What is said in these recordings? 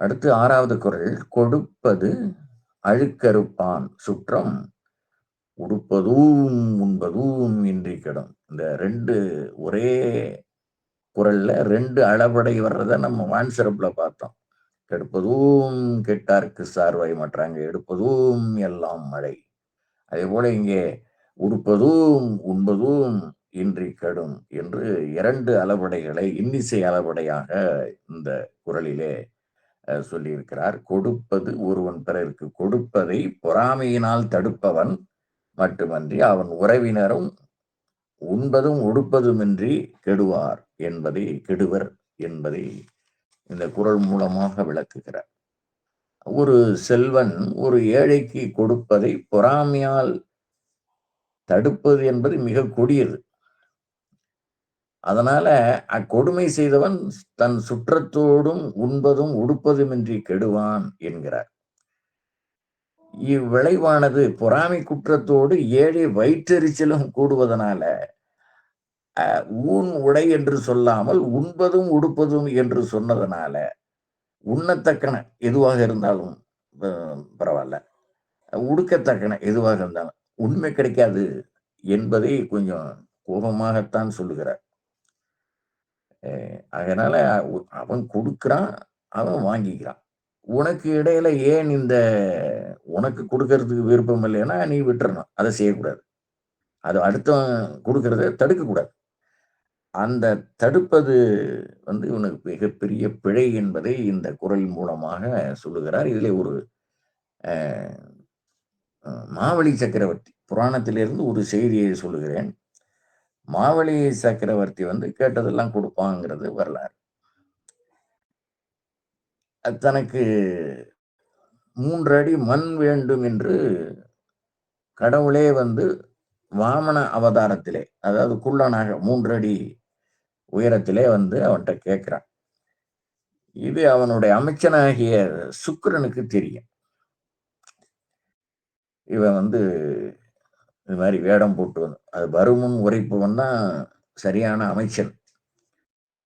அடுத்து ஆறாவது குரல் கொடுப்பது அழுக்கறுப்பான். சுற்றம் உடுப்பதும் உண்பதும் இன்றி கிடும். இந்த ரெண்டு ஒரே குரல்ல ரெண்டு அளபடை வர்றத நம்ம வான் சிறப்புல பார்த்தோம். கெடுப்பதும் கெட்டார்க்கு சார்வாய் மாற்றாங்க. எடுப்பதும் எல்லாம் மழை. அதே போல இங்கே உடுப்பதும் உண்பதும் இன்றி கடும் என்று இரண்டு அளபடைகளை இன்னிசை அளபடையாக இந்த குரலிலே சொல்லியிருக்கிறார். கொடுப்பது ஒருவன் பிறருக்கு கொடுப்பதை பொறாமையினால் தடுப்பவன் மட்டுமன்றி அவன் உறவினரும் உண்பதும் உடுப்பதுமின்றி கெடுவார் என்பதை கெடுவர் என்பதை இந்த குரல் மூலமாக விளக்குகிறார். ஒரு செல்வன் ஒரு ஏழைக்கு கொடுப்பதை பொறாமையால் தடுப்பது என்பது மிக கொடியது. அதனால அக்கொடுமை செய்தவன் தன் சுற்றத்தோடும் உண்பதும் உடுப்பதுமின்றி கெடுவான் என்கிறார். இவ்விளைவானது பொறாமை குற்றத்தோடு ஏழை வயிற்றெரிச்சலும் கூடுவதனால ஊன் உடை என்று சொல்லாமல் உண்பதும் உடுப்பதும் என்று சொன்னதனால உண்ணத்தக்கன எதுவாக இருந்தாலும் பரவாயில்ல. உடுக்கத்தக்கன எதுவாக இருந்தாலும் உண்மை கிடைக்காது என்பதை கொஞ்சம் கோபமாகத்தான் சொல்லுகிறார். அதனால அவன் கொடுக்குறான் அவன் வாங்கிக்கிறான். உனக்கு இடையில ஏன் இந்த உனக்கு கொடுக்கறதுக்கு விருப்பம் இல்லைன்னா நீ விட்டுறணும். அதை செய்யக்கூடாது. அது அடுத்தவன் கொடுக்கறத தடுக்கக்கூடாது. அந்த தடுப்பது வந்து இவனுக்கு மிகப்பெரிய பிழை என்பதை இந்த குரல் மூலமாக சொல்லுகிறார். இதில் ஒரு மாவழி சக்கரவர்த்தி. புராணத்திலிருந்து ஒரு செய்தியை சொல்லுகிறேன். மாவழி சக்கரவர்த்தி வந்து கேட்டதெல்லாம் கொடுப்பாங்கிறது வரலாறு. தனக்கு மூன்று அடி மண் வேண்டும் என்று கடவுளே வந்து வாமன அவதாரத்திலே அதாவது குள்ளனாக மூன்று அடி உயரத்திலே வந்து அவன்கிட்ட கேட்கிறான். இது அவனுடைய அமைச்சனாகிய சுக்கரனுக்கு தெரியும். இவன் வந்து இது மாதிரி வேடம் போட்டு அது வருமுன் உரைப்பவன் தான் சரியான அமைச்சன்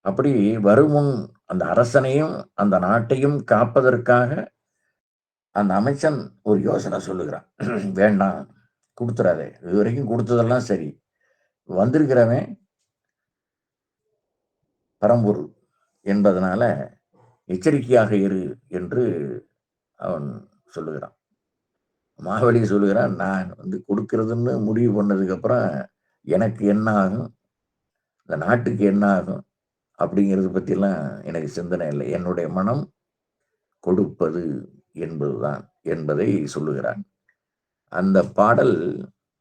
அப்படி வருமுன் அந்த அரசனையும் அந்த நாட்டையும் காப்பதற்காக அந்த அமைச்சன் ஒரு யோசனை சொல்லுகிறான். வேண்டாம் கொடுத்துறாதே. இது வரைக்கும் கொடுத்ததெல்லாம் சரி. வந்திருக்கிறவன் பரம்பூர் என்பதனால எச்சரிக்கையாக இரு என்று அவன் சொல்லுகிறான். மாவழி சொல்லுகிறான் நான் வந்து கொடுக்கறதுன்னு முடிவு பண்ணதுக்கு அப்புறம் எனக்கு என்ன ஆகும்? இந்த நாட்டுக்கு என்ன ஆகும்? அப்படிங்கிறது பற்றிலாம் எனக்கு சிந்தனை இல்லை. என்னுடைய மனம் கொடுப்பது என்பதுதான் என்பதை சொல்லுகிறான். அந்த பாடல்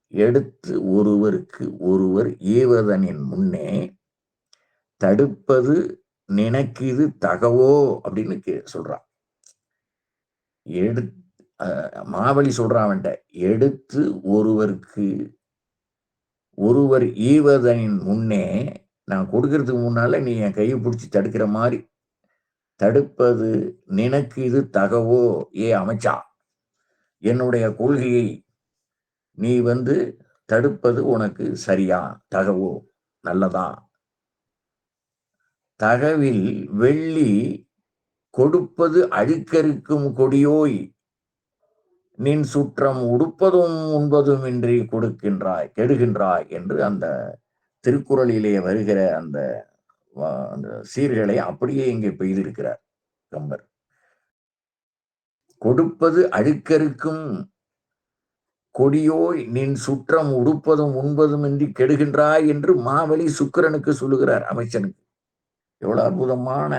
எடுத்து ஒருவருக்கு ஒருவர் ஈவதனின் முன்னே தடுப்பது நினைக்கிது தகவோ அப்படின்னு சொல்றான். எடுத்து மாவழி சொல்றான் எடுத்து ஒருவருக்கு ஒருவர் ஈவதனின் முன்னே நான் கொடுக்கறதுக்கு முன்னால நீ என் கையை பிடிச்சி தடுக்கிற மாதிரி தடுப்பது நினக்கு இது தகவோ? ஏ அமைச்சா என்னுடைய கொள்கையை நீ வந்து தடுப்பது உனக்கு சரியா தகவோ? நல்லதா? தகவில் வெள்ளி கொடுப்பது அழுக்கருக்கும் கொடியோய் நின் சுற்றம் உடுப்பதும் உண்பதுமின்றி கொடுக்கின்றாய் கெடுகின்றாய் என்று அந்த திருக்குறளிலே வருகிற அந்த அந்த சீர்களை அப்படியே இங்கே பெய்திருக்கிறார் கம்பர். கொடுப்பது அழுக்கருக்கும் கொடியோய் நின் சுற்றம் உடுப்பதும் உண்பதும் இன்றி கெடுகின்றாய் என்று மாவழி சுக்கரனுக்கு சொல்லுகிறார் அமைச்சனுக்கு. எவ்வளவு அற்புதமான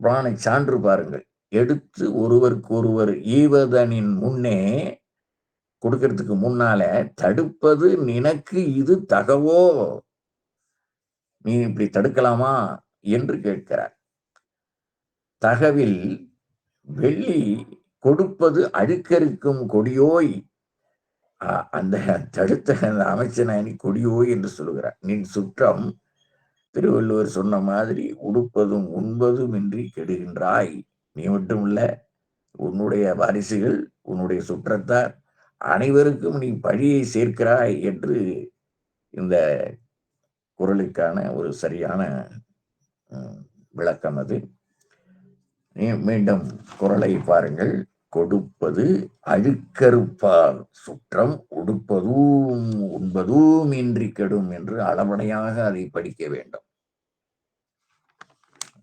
புராண சான்று பாருங்கள். எடுத்து ஒருவருக்கு ஒருவர் ஈவதனின் முன்னே கொடுக்கறதுக்கு முன்னால தடுப்பது நினக்கு இது தகவோ? நீ இப்படி தடுக்கலாமா? என்று கேட்கிறார். தகவில் வெள்ளி கொடுப்பது அழுக்கருக்கும் கொடியோய். அந்த தடுத்த அந்த அமைச்சனை கொடியோய் என்று சொல்லுகிறார். நின் சுற்றம் திருவள்ளுவர் சொன்ன மாதிரி உடுப்பதும் உண்பதும் இன்றி கெடுகின்றாய். நீ மட்டும் இல்ல உன்னுடைய வாரிசுகள் உன்னுடைய சுற்றத்தார் அனைவருக்கும் நீ பழியை சேர்க்கிறாய் என்று இந்த குரலுக்கான ஒரு சரியான விளக்கம் அது. மீண்டும் குரலை பாருங்கள். கொடுப்பது அழுக்கறுப்பால் சுற்றம் உடுப்பதும் உண்பதும் இன்றி கெடும் என்று அளவடையாக அதை படிக்க வேண்டும்.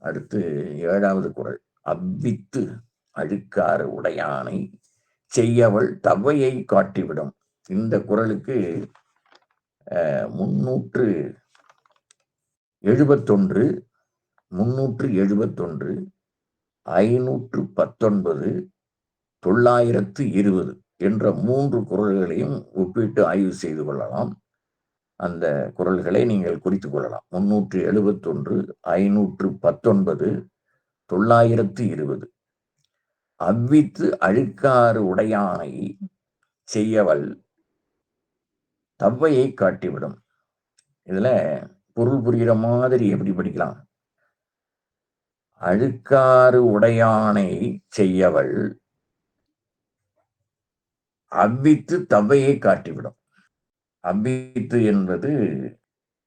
அடுத்து ஏழாவது குரல். அவ்வித்து அழுக்காறு உடையானை செய்யவள் தவையை காட்டிவிடும். இந்த குரலுக்கு முன்னூற்று எழுபத்தொன்று முன்னூற்று எழுபத்தொன்று ஐநூற்று பத்தொன்பது தொள்ளாயிரத்து இருபது என்ற மூன்று குரல்களையும் ஒப்பிட்டு ஆய்வு செய்து கொள்ளலாம். அந்த குரல்களை நீங்கள் குறித்து கொள்ளலாம். முன்னூற்று எழுபத்தொன்று ஐநூற்று பத்தொன்பது தொள்ளாயிரத்து இருபது. அவ்வித்து அழுக்காறு உடையானை செய்யவள் தவ்வையை காட்டிவிடும். இதுல பொருள் புரிகிற மாதிரி எப்படி படிக்கலாம்? அழுக்காறு உடையானை செய்யவள் அவ்வித்து தவ்வையை காட்டிவிடும். அவ்வித்து என்பது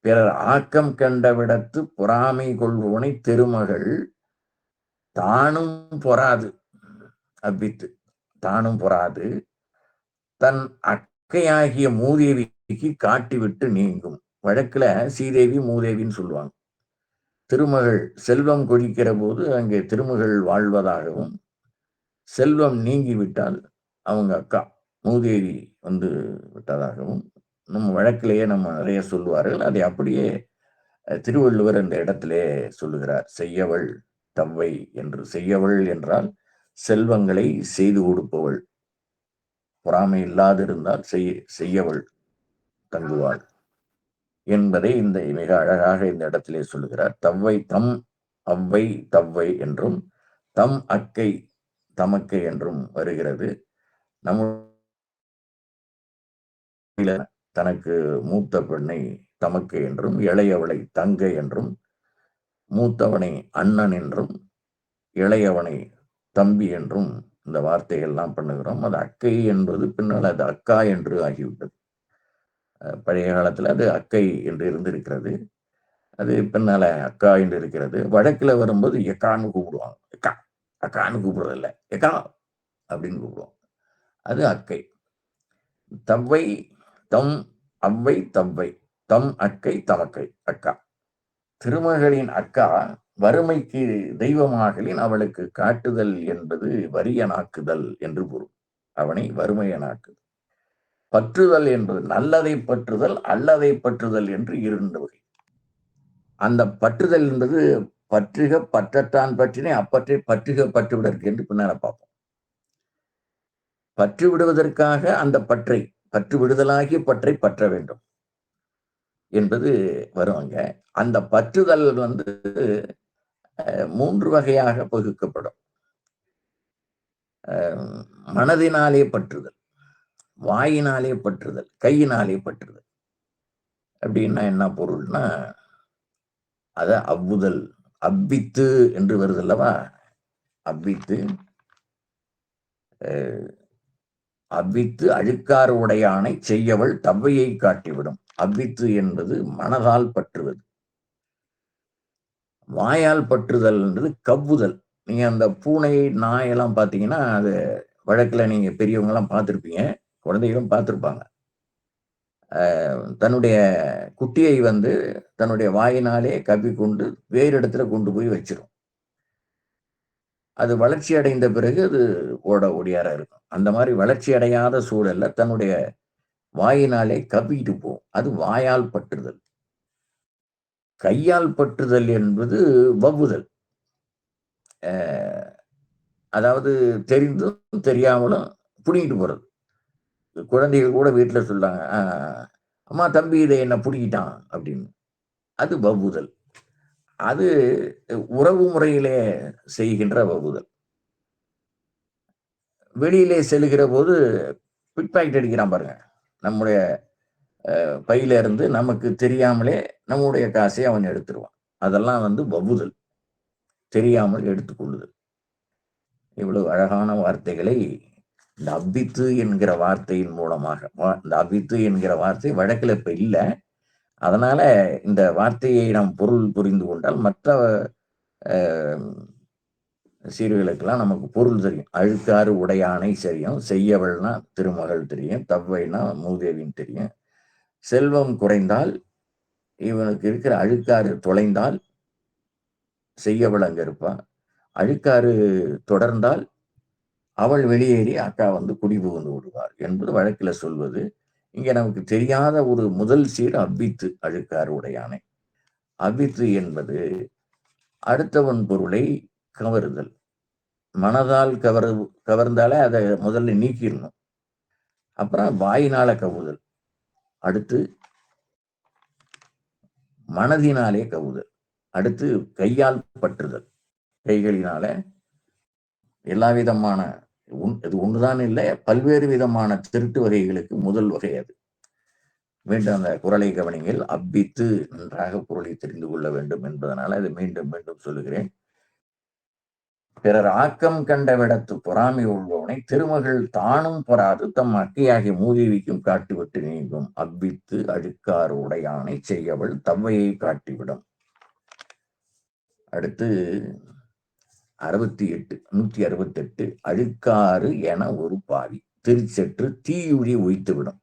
பிறர் ஆக்கம் கண்டவிடத்து பொறாமை கொள்வோனை திருமகள் தானும் பொறாது. அவ்வித்து தானும் பொறாது. தன் அக்கையாகிய மூதேவிக்கு காட்டிவிட்டு நீங்கும். வழக்குல சீதேவி மூதேவின்னு சொல்லுவாங்க. திருமகள் செல்வம் கொழிக்கிற போது அங்கே திருமகள் வாழ்வதாகவும் செல்வம் நீங்கிவிட்டால் அவங்க அக்கா மூதேவி வந்து விட்டதாகவும் நம்ம வழக்கிலேயே நம்ம நிறைய சொல்லுவார்கள். அதை அப்படியே திருவள்ளுவர் அந்த இடத்திலே சொல்லுகிறார். செய்யவள் தவ்வை என்று செய்யவள் என்றால் செல்வங்களை செய்து கொடுப்பவள். பொறாமை இல்லாதிருந்தால் செய் செய்யவள் தங்குவாள் என்பதை இந்த மிக அழகாக இந்த இடத்திலே சொல்லுகிறார். தவ்வை தம் அவ்வை தவ்வை என்றும் தம் அக்கை தமக்கை என்றும் வருகிறது. நம்ம தனக்கு மூத்த பெண்ணை தமக்கை என்றும் இளையவளை தங்கை என்றும் மூத்தவனை அண்ணன் என்றும் இளையவனை தம்பி என்றும் இந்த வார்த்தைகள்லாம் பண்ணுகிறோம். அது அக்கை என்பது பின்னால் அது அக்கா என்று ஆகிவிட்டது. பழைய காலத்தில் அது அக்கை என்று இருந்திருக்கிறது. அது பின்னால அக்கா என்று இருக்கிறது. வழக்கில் வரும்போது எக்கான்னு கூப்பிடுவாங்க. எக்கா அக்கான்னு கூப்பிடுறதில்ல. எக்கா அப்படின்னு கூப்பிடுவோம் அது அக்கை. தவ்வை தம் அவ்வை தவ்வை. தம் அக்கை தமக்கை அக்கா. திருமகளின் அக்கா வறுமைக்கு தெய்வமாகலின் அவளுக்கு காட்டுதல் என்பது வரியனாக்குதல் என்று பொருள் அவனை வறுமையனாக்குதல். பற்றுதல் என்பது நல்லதை பற்றுதல் அல்லதை பற்றுதல் என்று இரண்டு வகை. அந்த பற்றுதல் என்பது பற்றுக பற்றத்தான் பற்றினே அப்பற்றை பற்றுக பற்றுவிடற்கு என்று பின்னால பார்ப்போம். பற்று விடுவதற்காக அந்த பற்றை பற்று விடுதலாகிய பற்றை பற்ற வேண்டும். என்பது வருவாங்க. அந்த பற்றுதல் வந்து மூன்று வகையாக பகுக்கப்படும். மனதினாலே பற்றுதல் வாயினாலே பற்றுதல் கையினாலே பற்றுதல். அப்படின்னா என்ன பொருள்னா அத அவ்வுதல் அவ்வித்து என்று வருது அல்லவா? அவ்வித்து அவ்வித்து அழுக்காறு உடையானை செய்யவள் தவ்வையை காட்டிவிடும். அவ்வித்து என்பது மனதால் பற்றுவது. வாயால் பற்றுதல் என்றது கவ்வுதல். நீங்க அந்த பூனை நாயெல்லாம் பார்த்தீங்கன்னா அது வழக்குல நீங்க பெரியவங்க எல்லாம் பார்த்துருப்பீங்க குழந்தைகளும் பார்த்துருப்பாங்க. தன்னுடைய குட்டியை வந்து தன்னுடைய வாயினாலே கவ்வி கொண்டு வேறு இடத்துல கொண்டு போய் வச்சிரும். அது வளர்ச்சி அடைந்த பிறகு அது ஓட ஓடியார இருக்கும். அந்த மாதிரி வளர்ச்சி அடையாத சூழல்ல தன்னுடைய வாயினாலே கவ்விட்டு போகும் அது வாயால் பற்றுதல். கையால் பற்றுதல் என்பது வவ்வுதல். அதாவது தெரிந்தும் தெரியாமலும் புடிங்கிட்டு போறது. குழந்தைகள் கூட வீட்டில் சொல்றாங்க அம்மா தம்பி இதை என்ன பிடிக்கிட்டான் அப்படின்னு. அது வவ்வுதல். அது உறவு முறையிலே செய்கின்ற வவ்வுதல். வெளியிலே செல்கிற போது பிட் பாக்கெட் அடிக்கிறான் பாருங்க. நம்முடைய பையில இருந்து நமக்கு தெரியாமலே நம்முடைய காசை அவன் எடுத்துருவான். அதெல்லாம் வந்து வவுதல். தெரியாமல் எடுத்துக்கொள்ளுதல். இவ்வளவு அழகான வார்த்தைகளை இந்த அபித்து என்கிற வார்த்தையின் மூலமாக இந்த அபித்து என்கிற வார்த்தை வழக்கில் இப்ப இல்லை. அதனால இந்த வார்த்தையை நாம் பொருள் புரிந்து கொண்டால் மற்ற சீர்களுக்கெல்லாம் நமக்கு பொருள் தெரியும். அழுக்காறு உடையானை தெரியும். செய்யவள்னா திருமகள் தெரியும். தவ்வைனா மூதேவின்னு தெரியும். செல்வம் குறைந்தால் இவனுக்கு இருக்கிற அழுக்காறு தொலைந்தால் செய்யவள் அங்கே இருப்பா. அழுக்காறு தொடர்ந்தால் அவள் வெளியேறி அக்கா வந்து குடி புகுந்து விடுவார் என்பது வழக்கில் சொல்வது. இங்க நமக்கு தெரியாத ஒரு முதல் சீர் அவ்வித்து அழுக்காறு உடையானை அவ்வித்து என்பது அடுத்தவன் பொருளை கவருதல். மனதால் கவர் கவர்ந்தாலே அதை முதல்ல நீக்கிடணும். அப்புறம் வாயினால கவுதல். அடுத்து மனதினாலே கவுதல். அடுத்து கையால் பற்றுதல். கைகளினால எல்லா விதமான இது ஒன்றுதான் இல்லை பல்வேறு விதமான திருட்டு வகைகளுக்கு முதல் வகை அது. மீண்டும் அந்த குரலை கவனிங்கள். அப்பித்து நன்றாக குரலை தெரிந்து கொள்ள வேண்டும் என்பதனால அதை மீண்டும் மீண்டும் சொல்லுகிறேன். பிறர் ஆக்கம் கண்டவிடத்து பொறாமை உள்ளவனை திருமகள் தானும் பொறாது தம் அக்கையாகி மூதேவிக்கும் காட்டிவிட்டு நீங்கும். அவ்வித்து அழுக்கார் உடையானை செய்யவள் தவ்வையை காட்டிவிடும் அடுத்து அறுபத்தி எட்டு நூத்தி அறுபத்தி எட்டு அழுக்காறு என ஒரு பாவி திருச்செற்று தீயுழி ஒய்த்துவிடும்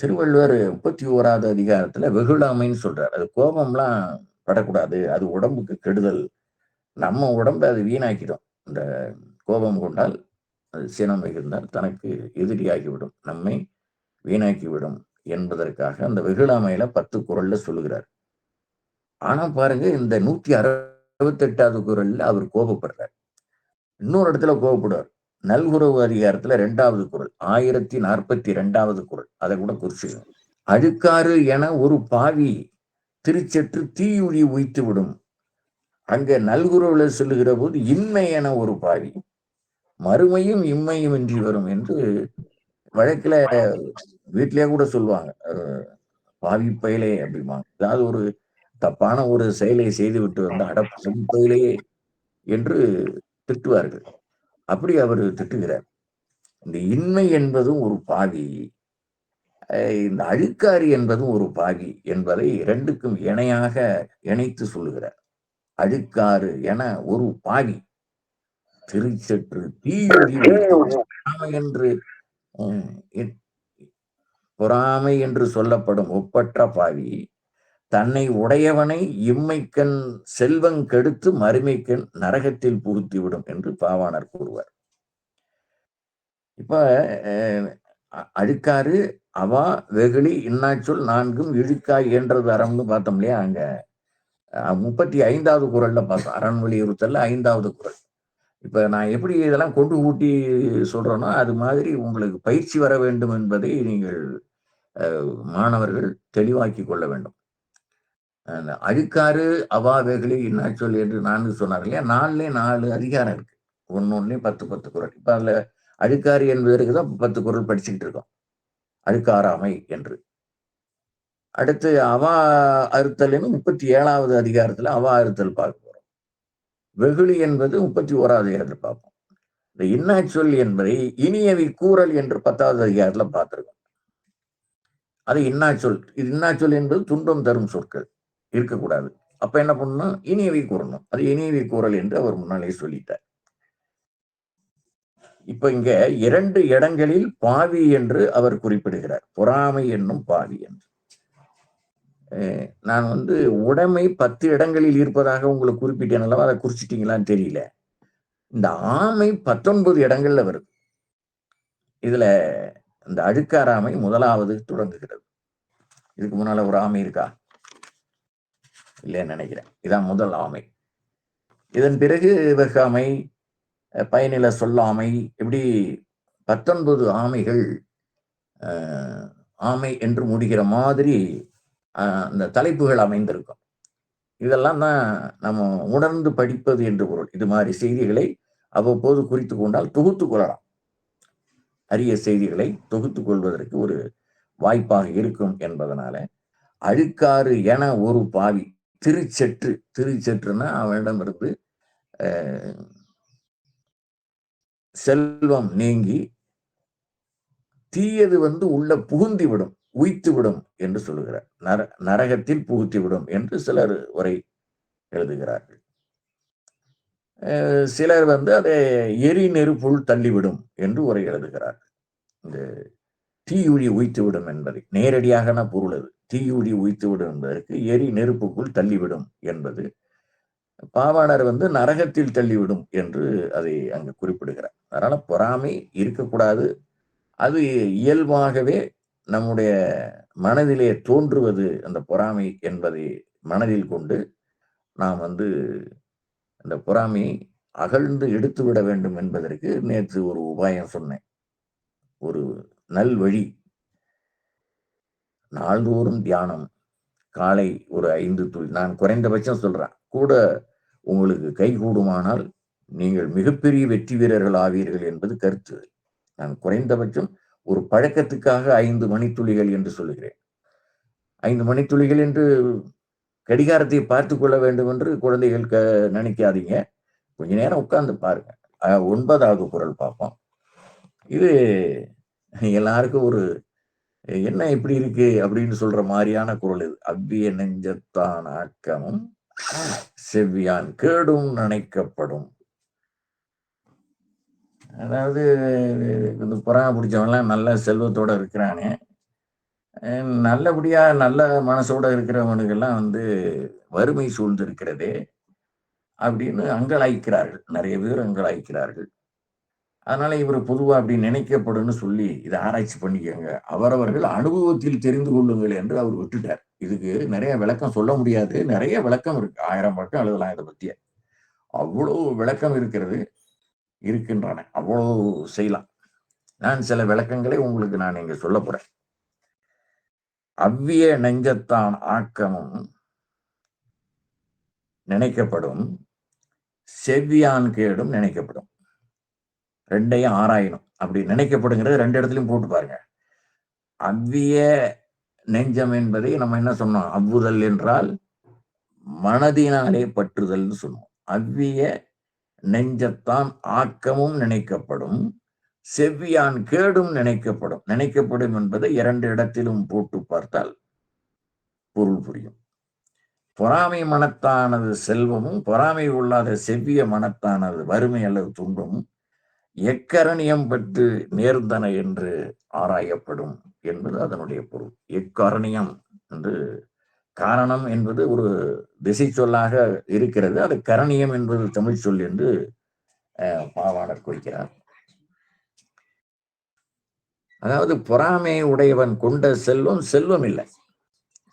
திருவள்ளுவர் முப்பத்தி ஓராவது அதிகாரத்துல வெகுளாமைன்னு சொல்றார். அது கோபம்லாம் படக்கூடாது. அது உடம்புக்கு கெடுதல். நம்ம உடம்பை அது வீணாக்கிடும். இந்த கோபம் கொண்டால் அது சினம் மிகுந்தால் தனக்கு எதிரியாகிவிடும். நம்மை வீணாக்கிவிடும் என்பதற்காக அந்த வெகுளாமையில பத்து குரல்ல சொல்லுகிறார். ஆனா பாருங்க இந்த நூத்தி அறுபத்தெட்டாவது குரல்ல அவர் கோபப்படுறார். இன்னொரு இடத்துல கோபப்படுவார். நல்குறவு அதிகாரத்துல ரெண்டாவது குரல் ஆயிரத்தி நாற்பத்தி ரெண்டாவது குரல். அதை கூட குறிச்சுக்கணும் அழுக்காறு என ஒரு பாவி திருச்செற்று தீயுழி உய்த்து விடும் அங்க நல்குறவில் சொல்லுகிற போது இன்மை என ஒரு பாவி. மறுமையும் இம்மையும் இன்றி வரும் என்று வழக்குல வீட்டிலேயே கூட சொல்லுவாங்க. பாவி பயிலே அப்படிம்பாங்க. ஏதாவது ஒரு தப்பான ஒரு செயலை செய்து விட்டு வந்த அடப்பாவி பயிலே என்று திட்டுவார்கள். அப்படி அவர் திட்டுகிறார். இந்த இன்மை என்பதும் ஒரு பாவி. இந்த அழுக்காரி என்பதும் ஒரு பாவி என்பதை இரண்டுக்கும் இணையாக இணைத்து சொல்லுகிறார். அழுக்காறு என ஒரு பாவி திருச்சற்று தீயுடி என்று பொறாமை என்று சொல்லப்படும் ஒப்பற்ற பாவி. தன்னை உடையவனை இம்மைக்கண் செல்வங் கெடுத்து மறுமைக்கண் நரகத்தில் புகுத்திவிடும் என்று பாவாணர் கூறுவார். இப்ப அழுக்காறு அவா வெகுளி இன்னாச்சொல் நான்கும் இழுக்காய் என்றது அறம்னு பார்த்தோம் இல்லையா அங்க? முப்பத்தி ஐந்தாவது குரல்ல பார்த்தோம் அரண் வலியுறுத்தல் ஐந்தாவது குரல். இப்ப நான் எப்படி இதெல்லாம் கொண்டு ஊட்டி சொல்றேனோ அது மாதிரி உங்களுக்கு பயிற்சி வர வேண்டும் என்பதை நீங்கள் மாணவர்கள் தெளிவாக்கி கொள்ள வேண்டும். அழுக்காறு அவா வெகுளி இன்னாச்சொல் என்று நான்கு சொன்னார் இல்லையா? நாலுலே நாலு அதிகாரம் இருக்கு. ஒன்னு ஒன்னுலயும் பத்து பத்து குரல். இப்ப அதுல அழுக்காறு என்பதற்கு தான் பத்து குரல் படிச்சுக்கிட்டு இருக்கோம். அழுக்காராமை என்று. அடுத்து அவா அறுத்தல் முப்பத்தி ஏழாவது அதிகாரத்துல அவா அறுத்தல் பார்க்க போறோம். வெகுளி என்பது முப்பத்தி ஓராவது அதிகாரத்தில் பார்ப்போம். இந்த இன்னாச்சொல் என்பதை இனியவி கூறல் என்று பத்தாவது அதிகாரத்துல பார்த்துருக்கோம். அது இன்னாச்சொல். இது இன்னாச்சொல் என்பது துன்பம் தரும் சொற்கள். இருக்கக்கூடாது. அப்ப என்ன பண்ணணும்? இனியவை கூறணும். அது இனியவை கூறல் என்று அவர் முன்னாலே சொல்லிட்டார். இப்ப இங்க இரண்டு இடங்களில் பாவி என்று அவர் குறிப்பிடுகிறார். பொறாமை என்னும் பாவி என்று. நான் வந்து உடைமை பத்து இடங்களில் இருப்பதாக உங்களுக்கு குறிப்பிட்டேன் அல்லவா? அதை குறிச்சிட்டீங்களான்னு தெரியல. இந்த ஆமை பத்தொன்பது இடங்கள்ல வருது. இதுல இந்த அழுக்காராமை முதலாவது தொடங்குகிறது. இதுக்கு முன்னால ஒரு ஆமை இருக்கா? இல்லைன்னு நினைக்கிறேன். இதான் முதல் ஆமை. இதன் பிறகு வெகாமை பயனில சொல்லாமை இப்படி பத்தொன்பது ஆமைகள் ஆமை என்று முடிகிற மாதிரி அந்த தலைப்புகள் அமைந்திருக்கும். இதெல்லாம் தான் நம்ம உணர்ந்து படிப்பது என்று பொருள். இது மாதிரி செய்திகளை அவ்வப்போது குறித்து கொண்டால் தொகுத்து கொள்ளலாம். அரிய செய்திகளை தொகுத்து கொள்வதற்கு ஒரு வாய்ப்பாக இருக்கும் என்பதனால அழுக்காறு என ஒரு பாவி திருச்செற்று திருச்செற்றுன்னா அவனிடமிருந்து செல்வம் நீங்கி தீயது வந்து உள்ள புகுந்தி விடும். உய்த்துவிடும் என்று சொல்லுகிறார். நர நரகத்தில் புகுத்திவிடும் என்று சிலர் உரை எழுதுகிறார்கள். சிலர் வந்து அதை எரி நெருப்புள் தள்ளிவிடும் என்று உரை எழுதுகிறார்கள். இந்த தீயுழி உய்த்துவிடும் என்பதை நேரடியான பொருள் அது. தீயுழி உய்த்துவிடும் என்பதற்கு எரி நெருப்புக்குள் தள்ளிவிடும் என்பது. பாவாணர் வந்து நரகத்தில் தள்ளிவிடும் என்று அதை அங்கு குறிப்பிடுகிறார். அதனால பொறாமை இருக்கக்கூடாது. அது இயல்பாகவே நம்முடைய மனதிலே தோன்றுவது அந்த பொறாமை என்பதை மனதில் கொண்டு நாம் வந்து அந்த பொறாமையை அகழ்ந்து எடுத்து விட வேண்டும் என்பதற்கு நேற்று ஒரு உபாயம் சொன்னேன். ஒரு நல் வழி. நாள்தோறும் தியானம். காலை ஒரு ஐந்து துளி. நான் குறைந்தபட்சம் சொல்றேன். கூட உங்களுக்கு கை கூடுமானால் நீங்கள் மிகப்பெரிய வெற்றி வீரர்கள் ஆவீர்கள் என்பது கருத்து. நான் குறைந்தபட்சம் ஒரு பழக்கத்துக்காக ஐந்து மணித்துளிகள் என்று சொல்லுகிறேன். ஐந்து மணித்துளிகள் என்று கடிகாரத்தை பார்த்து கொள்ள வேண்டும் என்று குழந்தைகள் க நினைக்காதீங்க. கொஞ்ச நேரம் உட்கார்ந்து பாருங்க. ஒன்பதாவது குரல் பார்ப்போம். இது எல்லாருக்கும் ஒரு என்ன இப்படி இருக்கு? அப்படின்னு சொல்ற மாதிரியான குரல் இது. அவ்விய நெஞ்சத்தான் ஆக்கமும் செவ்வியான் கேடும் நினைக்கப்படும். அதாவது இந்த புறா பிடிச்சவன்லாம் நல்ல செல்வத்தோட இருக்கிறானே. நல்லபடியாக நல்ல மனசோட இருக்கிறவனுக்கெல்லாம் வந்து வறுமை சூழ்ந்திருக்கிறது அப்படின்னு அங்கலாய்க்கிறார்கள். நிறைய பேர் அங்கலாய்க்கிறார்கள். அதனால இவர் பொதுவாக அப்படி நினைக்கப்படும் சொல்லி இதை ஆராய்ச்சி பண்ணிக்கோங்க. அவரவர்கள் அனுபவத்தில் தெரிந்து கொள்ளுங்கள் என்று அவர் விட்டுட்டார். இதுக்கு நிறைய விளக்கம் சொல்ல முடியாது. நிறைய விளக்கம் இருக்கு. ஆயிரம் பக்கம் எழுதலாம் இதை பற்றிய அவ்வளோ விளக்கம் இருக்கிறது. இருக்கின்றன. அவ்வளவு செய்யலாம். நான் சில விளக்கங்களை உங்களுக்கு நான் இங்க சொல்ல போறேன். அவ்விய நெஞ்சத்தான் ஆக்கமும் நினைக்கப்படும் செவ்வியான் கேடும் நினைக்கப்படும். ரெண்டையும் ஆராயணும். அப்படி நினைக்கப்படுங்கிறது ரெண்டு இடத்துலையும் போட்டு பாருங்க. அவ்விய நெஞ்சம் என்பதை நம்ம என்ன சொன்னோம்? அவ்வுதல் என்றால் மனதினாலே பற்றுதல்னு சொன்னோம். அவ்விய நெஞ்சத்தான் ஆக்கமும் நினைக்கப்படும் செவ்வியான் கேடும் நினைக்கப்படும். நினைக்கப்படும் என்பதை இரண்டு இடத்திலும் போட்டு பார்த்தால் பொருள் புரியும். பொறாமை மனத்தானது செல்வமும் பொறாமை உள்ளாத செவ்விய மனத்தானது வறுமை அல்லது துன்பமும் எக்கரணியம் பெற்று நேர்ந்தன என்று ஆராயப்படும் என்பது அதனுடைய பொருள். எக்கரணியம் என்று காரணம் என்பது ஒரு திசை சொல்லாக இருக்கிறது. அது கரணியம் என்பது தமிழ் சொல் என்று பாவாளர் குறிக்கிறார். அதாவது பொறாமை உடையவன் கொண்ட செல்வம் செல்வம் இல்லை.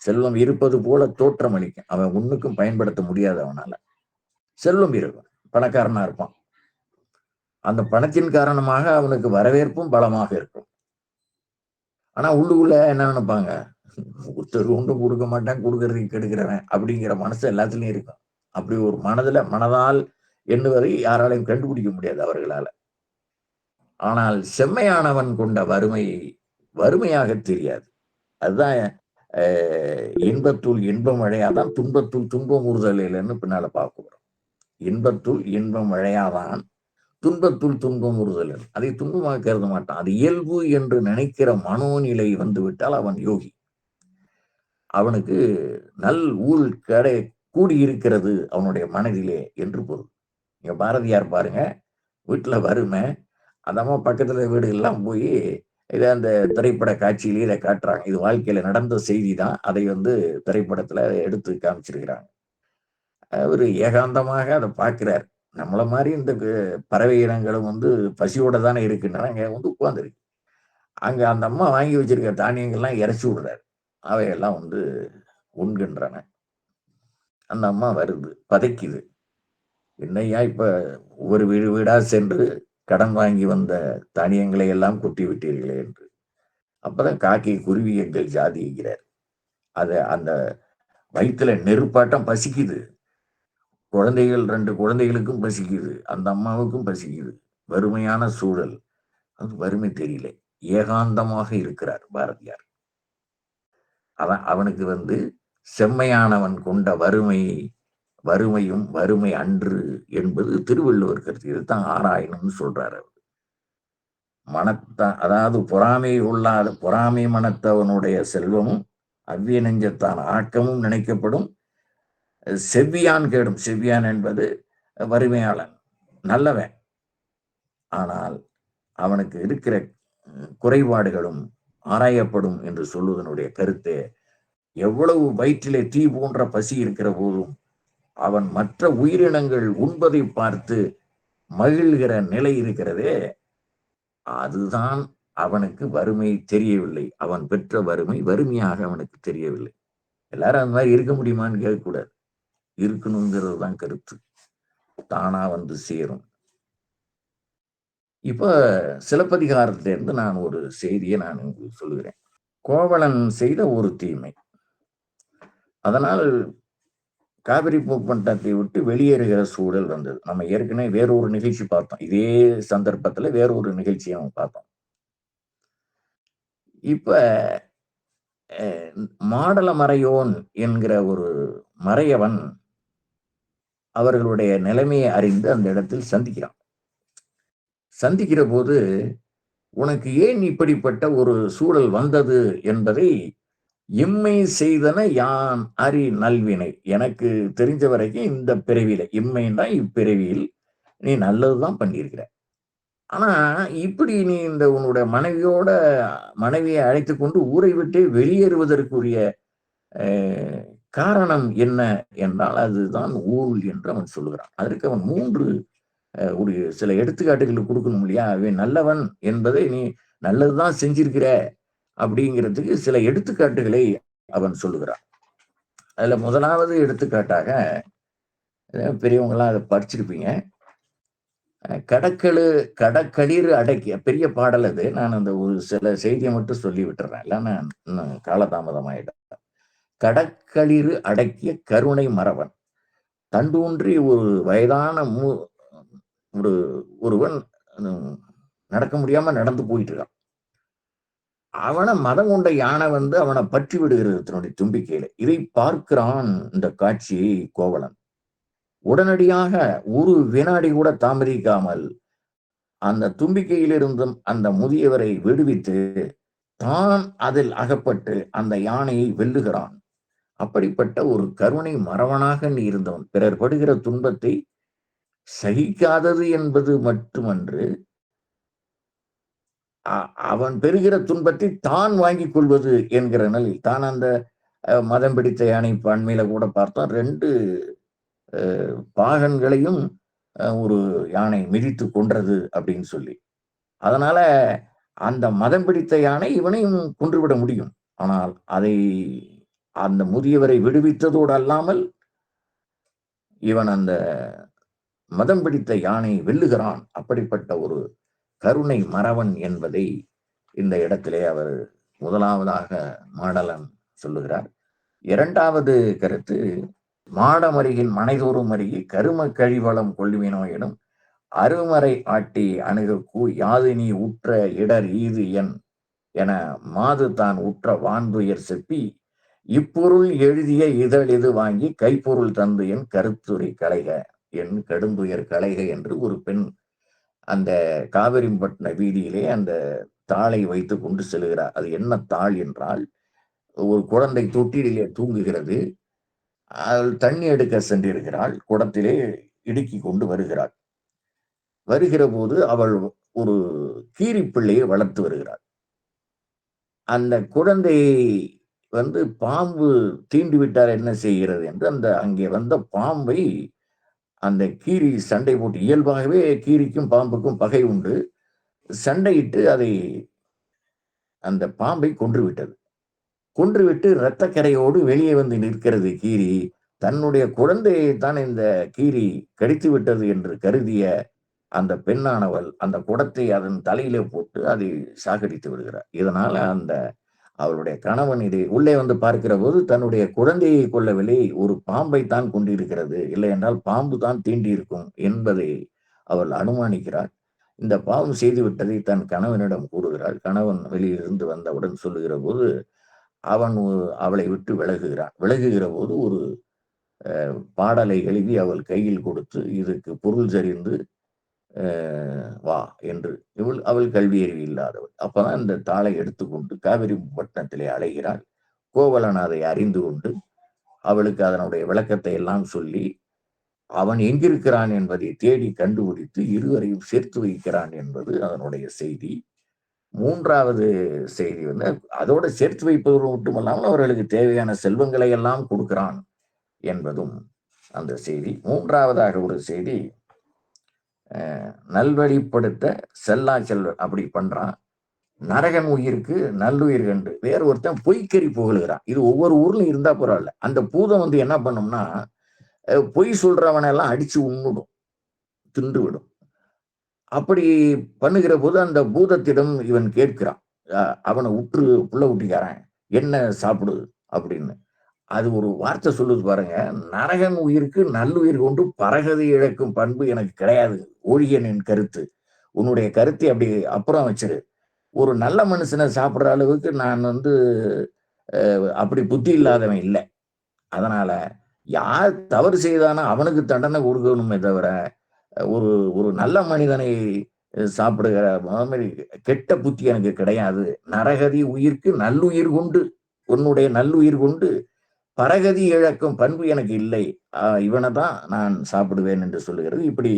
செல்வம் இருப்பது போல தோற்றம் அளிக்கும். அவன் ஒண்ணுக்கும் பயன்படுத்த முடியாது அவனால. செல்வம் இருக்கும். பணக்காரனா இருப்பான். அந்த பணத்தின் காரணமாக அவனுக்கு வரவேற்பும் பலமாக இருக்கும். ஆனா உள்ளுக்குள்ள என்ன நினைப்பாங்க? ஒருத்தர் ஒன்றும் கொடுக்க மாட்டேன் கொடுக்கறதுக்கு கெடுக்கிறவன் அப்படிங்கிற மனசு எல்லாத்துலயும் இருக்கும். அப்படி ஒரு மனதுல மனதால் எண்ணுவதை யாராலையும் கண்டுபிடிக்க முடியாது அவர்களால. ஆனால் செம்மையானவன் கொண்ட வறுமை வறுமையாக தெரியாது. அதுதான் இன்பத்துள் இன்பம் அழையாதான் துன்பத்துள் துன்பம் ஊறுதல் பின்னால பார்க்கிறோம் இன்பத்துள் இன்பம் அழையாதான் துன்பத்துள் துன்பம் உறுதல் அதை துன்பமாக கருத மாட்டான். அது இயல்பு என்று நினைக்கிற மனோநிலை வந்து விட்டால் அவன் யோகி. அவனுக்கு நல் ஊழ் கடை கூடி இருக்கிறது அவனுடைய மனதிலே என்று பொருள். இங்கே பாரதியார் பாருங்க வீட்டுல வறுமை அதம்மா பக்கத்துல வீடு எல்லாம் போய் இதை அந்த திரைப்பட காட்சியிலேயே இதை காட்டுறாங்க. இது வாழ்க்கையில நடந்த செய்தி தான் அதை வந்து திரைப்படத்துல எடுத்து காமிச்சிருக்கிறாங்க. அவர் ஏகாந்தமாக அதை பார்க்கிறார். நம்மளை மாதிரி இந்த பறவை இனங்களும் வந்து பசியோட தானே இருக்குன்னா அங்கே வந்து உட்காந்துருக்கு அங்க அந்த அம்மா வாங்கி வச்சிருக்க தானியங்கள்லாம் இறச்சி விடுறாரு. அவையெல்லாம் வந்து உண்கின்றன. அந்த அம்மா வருது பதைக்குது. என்னையா இப்ப ஒவ்வொரு வீடு வீடா சென்று கடன் வாங்கி வந்த தானியங்களை எல்லாம் கொட்டி விட்டீர்களே என்று. அப்பதான் காக்கை குருவி எங்கள் ஜாதிங்கிறார் அது அந்த வயிற்றுல நெருப்பாட்டம் பசிக்குது. குழந்தைகள் ரெண்டு குழந்தைகளுக்கும் பசிக்குது. அந்த அம்மாவுக்கும் பசிக்குது. வறுமையான சூழல். அது வறுமை தெரியல. ஏகாந்தமாக இருக்கிறார் பாரதியார். அவன் அவனுக்கு வந்து செம்மையானவன் கொண்ட வறுமை வறுமையும் வறுமை அன்று என்பது திருவள்ளுவர் கருத்து இதுதான் ஆராயணும்னு சொல்றாரு அவர். மனத்த அதாவது பொறாமை உள்ளாத பொறாமை மனத்தவனுடைய செல்வமும் அவ்விய நெஞ்சத்தான் ஆக்கமும் நினைக்கப்படும். செவ்வியான் கேடும். செவ்வியான் என்பது வறுமையாளன் நல்லவன். ஆனால் அவனுக்கு இருக்கிற குறைபாடுகளும் ஆராயப்படும் என்று சொல்வதனுடைய கருத்து எவ்வளவு வயிற்றிலே தீ போன்ற பசி இருக்கிற போதும் அவன் மற்ற உயிரினங்கள் உண்பதை பார்த்து மகிழ்கிற நிலை இருக்கிறதே அதுதான் அவனுக்கு வறுமை தெரியவில்லை. அவன் பெற்ற வறுமை வறுமையாக அவனுக்கு தெரியவில்லை. எல்லாரும் அந்த மாதிரி இருக்க முடியுமான்னு கேட்கக்கூடாது. இருக்கணுங்கிறது தான் கருத்து. தானா வந்து சேரும். இப்போ சிலப்பதிகாரத்திலேருந்து நான் ஒரு செய்தியை நான் உங்களுக்கு சொல்லுகிறேன். கோவலன் செய்த ஒரு தீமை. அதனால் காவிரி பூப்பண்டத்தை விட்டு வெளியேறுகிற சூழல் வந்தது. நம்ம ஏற்கனவே வேறொரு நிகழ்ச்சி பார்த்தோம். இதே சந்தர்ப்பத்தில் வேறொரு நிகழ்ச்சியை நம்ம பார்த்தோம். இப்போ மாடல மறையோன் என்கிற ஒரு மறையவன் அவர்களுடைய நிலைமையை அறிந்து அந்த இடத்தில் சந்திக்கிறான். சந்திக்கிற போது உனக்கு ஏன் இப்படிப்பட்ட ஒரு சூழல் வந்தது என்பதை இம்மை செய்தன யான் அறி நல்வினை? எனக்கு தெரிஞ்ச வரைக்கும் இந்த பிறவியில இம்மைன்னா இப்பிறவியில் நீ நல்லதுதான் பண்ணியிருக்கிற. ஆனா இப்படி நீ இந்த உன்னுடைய மனைவியோட மனைவியை அழைத்து கொண்டு ஊரை விட்டு வெளியேறுவதற்குரிய காரணம் என்ன என்றால் அதுதான் ஊழ் என்று அவன் சொல்லுகிறான். அதற்கு அவன் மூன்று ஒரு சில எடுத்துக்காட்டுகள் கொடுக்கணும் இல்லையா? அவன் நல்லவன் என்பதை நீ நல்லதுதான் செஞ்சிருக்கிற அப்படிங்கிறதுக்கு சில எடுத்துக்காட்டுகளை அவன் சொல்லுகிறான். அதுல முதலாவது எடுத்துக்காட்டாக பெரியவங்களாம் அதை படிச்சிருப்பீங்க. கடக்கழு கடக்களிர் அடக்கிய பெரிய பாடல் அது. நான் அந்த ஒரு சில செய்தியை மட்டும் சொல்லி விட்டுறேன். இல்லைன்னா இன்னும் காலதாமதம் கடக்களிர் அடக்கிய கருணை மரவன் தண்டூன்றி ஒரு வயதான மூ ஒரு ஒருவன் நடக்க முடியாம நடந்து போயிட்டு இருக்கான் அவனை மதம் கொண்ட யானை வந்து அவனை பற்றி விடுகிறது தன்னுடைய தும்பிக்கையில இதை பார்க்கிறான் இந்த காட்சியை கோவலன். உடனடியாக ஒரு வினாடி கூட தாமதிக்காமல் அந்த தும்பிக்கையிலிருந்தும் அந்த முதியவரை விடுவித்து தான் அதில் அகப்பட்டு அந்த யானையை வெல்லுகிறான். அப்படிப்பட்ட ஒரு கருணை மரவனாக நீ இருந்தவன். பிறர் படுகிற துன்பத்தை சகிக்காதது என்பது மட்டுமன்று அவன் பெறுகிற துன்பத்தை தான் வாங்கி கொள்வது என்கிற நிலையில் தான் அந்த மதம் பிடித்த யானை பண்மையில கூட பார்த்தோம் ரெண்டு பாகன்களையும் ஒரு யானை மிதித்து கொன்றது அப்படின்னு சொல்லி. அதனால அந்த மதம் பிடித்த யானை இவனையும் கொன்றுவிட முடியும். ஆனால் அதை அந்த முதியவரை விடுவித்ததோடு அல்லாமல் இவன் அந்த மதம் பிடித்த யானை வெல்லுகிறான். அப்படிப்பட்ட ஒரு கருணை மறவன் என்பதை இந்த இடத்திலே அவர் முதலாவதாக மாடலன் சொல்லுகிறார். இரண்டாவது கருத்து மாடமருகின் மனைதோறும் அருகே கரும கழிவளம் கொள்ளுவினோ எனும் அருமறை ஆட்டி அணுகக்கூ யாதினி நீ உற்ற இடர் ஈது என் என மாது தான் உற்ற வான்புயர் செப்பி இப்பொருள் எழுதிய இதழ் இது வாங்கி கைப்பொருள் தந்து என் கருத்துரை கலைக என் கடுந்துயர் கலைகை என்று ஒரு பெண் அந்த காவிரிப்பட்டின வீதியிலே அந்த தாளை வைத்து கொண்டு செல்கிறார் அது என்ன தாள் என்றால் ஒரு குழந்தை தொட்டிலே தூங்குகிறது. அவள் தண்ணி எடுக்க சென்றிருக்கிறாள். குடத்திலே இடுக்கி கொண்டு வருகிறாள். வருகிற போது அவள் ஒரு கீரி பிள்ளையை வளர்த்து வருகிறாள். அந்த குழந்தையை வந்து பாம்பு தீண்டு விட்டால் என்ன செய்கிறது என்று அந்த அங்கே வந்த பாம்பை அந்த கீரி சண்டை போட்டு இயல்பாகவே கீரிக்கும் பாம்புக்கும் பகை உண்டு. சண்டையிட்டு அதை அந்த பாம்பை கொன்று விட்டது கொன்றுவிட்டு இரத்தக்கரையோடு வெளியே வந்து நிற்கிறது கீரி தன்னுடைய குழந்தையை தான் இந்த கீரி கடித்து விட்டது என்று கருதிய அந்த பெண்ணானவள் அந்த குடத்தை அதன் தலையிலே போட்டு அதை சாகடித்து விடுகிறார். இதனால அந்த அவருடைய கணவன் இதை உள்ளே வந்து பார்க்கிற போது தன்னுடைய குழந்தையை கொள்ளவில்லை ஒரு பாம்பை தான் கொண்டிருக்கிறது. இல்லை என்றால் பாம்பு தான் தீண்டி இருக்கும் என்பதை அவள் அனுமானிக்கிறாள் இந்த பாவம் செய்துவிட்டதை தன் கணவனிடம் கூறுகிறாள். கணவன் வெளியிலிருந்து வந்தவுடன் சொல்லுகிற போது அவன் அவளை விட்டு விலகுகிறான். விலகுகிற போது ஒரு பாடலை எழுதி அவள் கையில் கொடுத்து இதுக்கு பொருள் சரிந்து வா என்று இவள் அவள் கல்வியறிவு இல்லாதவள். அப்பதான் இந்த தாளை எடுத்துக்கொண்டு காவிரி பட்டணத்திலே அலைகிறாள். கோவலன் அதை அறிந்து கொண்டு அவளுக்கு அதனுடைய விளக்கத்தை எல்லாம் சொல்லி அவன் எங்கிருக்கிறான் என்பதை தேடி கண்டுபிடித்து இருவரையும் சேர்த்து வைக்கிறான் என்பது அதனுடைய செய்தி. மூன்றாவது செய்தி வந்து அதோட சேர்த்து வைப்பதோடு மட்டுமல்லாமல் அவர்களுக்கு தேவையான செல்வங்களை எல்லாம் கொடுக்கிறான் என்பதும் அந்த செய்தி. மூன்றாவதாக ஒரு செய்தி நல்வழிப்படுத்த செல்லா செல்வ அப்படி பண்றான். நரகன் உயிருக்கு நல்லுயிர் கண்டு. வேற ஒருத்தன் பொய்க்கறி புகழுகிறான். இது ஒவ்வொரு ஊர்லயும் இருந்தா பரவாயில்ல. அந்த பூதம் வந்து என்ன பண்ணும்னா பொய் சொல்றவனெல்லாம் அடிச்சு உண்ணுடும். தின்று விடும் அப்படி பண்ணுகிற போது அந்த பூதத்திடம் இவன் கேட்கிறான். அவனை உற்று புள்ள ஊட்டிக்காரன் என்ன சாப்பிடு? அப்படின்னு. அது ஒரு வார்த்தை சொல்லுது பாருங்க நரகன் உயிருக்கு நல்லுயிர் கொண்டு பரகதி இழக்கும் பண்பு எனக்கு கிடையாது. ஒழியனின் கருத்து. உன்னுடைய கருத்தை அப்படி அப்புறம் வச்சிரு. ஒரு நல்ல மனுஷனை சாப்பிட்ற அளவுக்கு நான் வந்து அப்படி புத்தி இல்லாதவன் இல்லை. அதனால யார் தவறு செய்தானோ அவனுக்கு தண்டனை கொடுக்கணுமே தவிர ஒரு ஒரு நல்ல மனிதனை சாப்பிடுகிற மாதிரி கெட்ட புத்தி எனக்கு கிடையாது. நரகதி உயிர்க்கு நல்லுயிர் கொண்டு உன்னுடைய நல்லுயிர் கொண்டு பரகதி இழக்கும் பண்பு எனக்கு இல்லை. இவனை தான் நான் சாப்பிடுவேன் என்று சொல்லுகிறது. இப்படி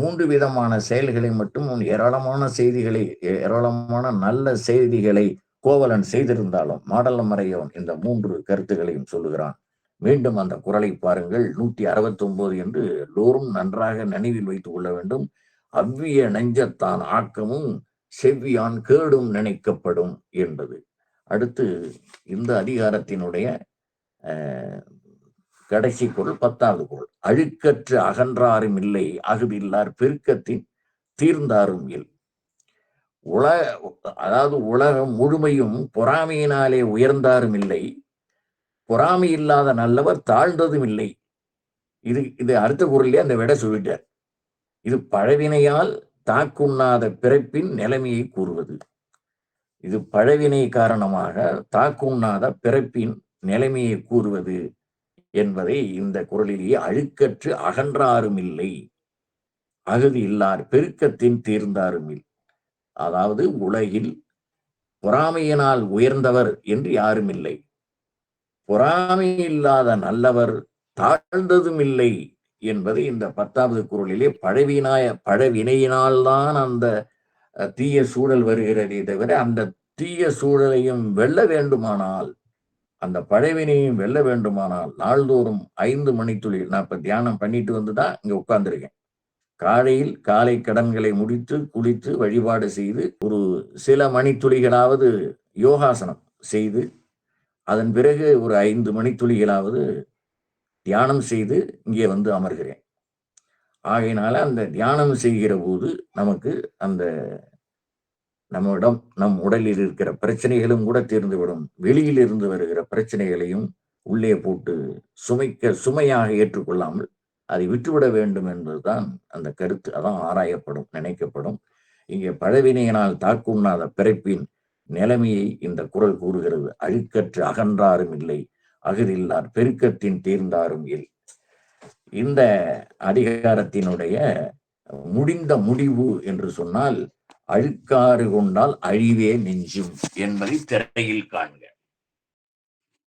மூன்று விதமான செயல்களை மட்டும் ஏராளமான செய்திகளை ஏராளமான நல்ல செய்திகளை கோவலன் செய்திருந்தாலும் மாடல மறையவன் இந்த மூன்று கருத்துகளையும் சொல்லுகிறான். மீண்டும் அந்த குரலை பாருங்கள். நூத்தி அறுபத்தி ஒன்பது என்று எல்லோரும் நன்றாக நினைவில் வைத்துக் கொள்ள வேண்டும். அவ்விய நெஞ்சத்தான் ஆக்கமும் செவ்வியான் கேடும் நினைக்கப்படும் என்பது. அடுத்து இந்த அதிகாரத்தினுடைய கடைசி குரல் பத்தாவது குரல் அழுக்கற்று அகன்றாரும் இல்லை அகுதில்லார் பெருக்கத்தின் தீர்ந்தாரும் இல். உல அதாவது உலகம் முழுமையும் பொறாமையினாலே உயர்ந்தாரும் இல்லை. பொறாமை இல்லாத நல்லவர் தாழ்ந்ததும் இல்லை. இது இது அடுத்த குரல்லே அந்த விட சொல்லிட்டார். இது பழவினையால் தாக்குண்ணாத பிறப்பின் நிலைமையை கூறுவது. இது பழவினை காரணமாக தாக்குண்ணாத பிறப்பின் நிலைமையை கூறுவது என்பதை இந்த குரலிலேயே அழுக்கற்று அகன்றாரும் இல்லை. அகதி இல்லார் பெருக்கத்தின் தீர்ந்தாரும் அதாவது உலகில் பொறாமையினால் உயர்ந்தவர் என்று யாரும் இல்லை. பொறாமை இல்லாத நல்லவர் தாழ்ந்ததும் இல்லை என்பது இந்த பத்தாவது குரலிலே பழவினாய பழவினையினால்தான் அந்த தீய சூழல் வருகிறதே தவிர அந்த தீய சூழலையும் வெல்ல வேண்டுமானால் அந்த பழவினையும் வெல்ல வேண்டுமானால் நாள்தோறும் ஐந்து மணித்துளி நான் இப்ப தியானம் பண்ணிட்டு வந்துதான் இங்க உட்கார்ந்துருக்கேன். காலையில் காலை கடன்களை முடித்து குளித்து வழிபாடு செய்து ஒரு சில மணித்துளிகளாவது யோகாசனம் செய்து அதன் பிறகு ஒரு ஐந்து மணித்துளிகளாவது தியானம் செய்து இங்கே வந்து அமர்கிறேன். ஆகையினால அந்த தியானம் செய்கிற போது நமக்கு அந்த நம்மிடம் நம் உடலில் இருக்கிற பிரச்சனைகளும் கூட தீர்ந்துவிடும். வெளியில் இருந்து வருகிற பிரச்சனைகளையும் உள்ளே போட்டு சுமைக்க சுமையாக ஏற்றுக்கொள்ளாமல் அதை விட்டுவிட வேண்டும் என்பதுதான் அந்த கருத்து. அதான் ஆராயப்படும் நினைக்கப்படும். இங்கே பழவினையினால் தாக்குண்ணாத பிறப்பின் நிலைமையை இந்த குரல் கூறுகிறது. அழுக்கற்று அகன்றாரும் இல்லை அகதில்லார் பெருக்கத்தின் தீர்ந்தாரும் இல். இந்த அதிகாரத்தினுடைய முடிந்த முடிவு என்று சொன்னால் அழுக்காறு கொண்டால் அழிவே நெஞ்சும் என்பதை திரையில் காண்க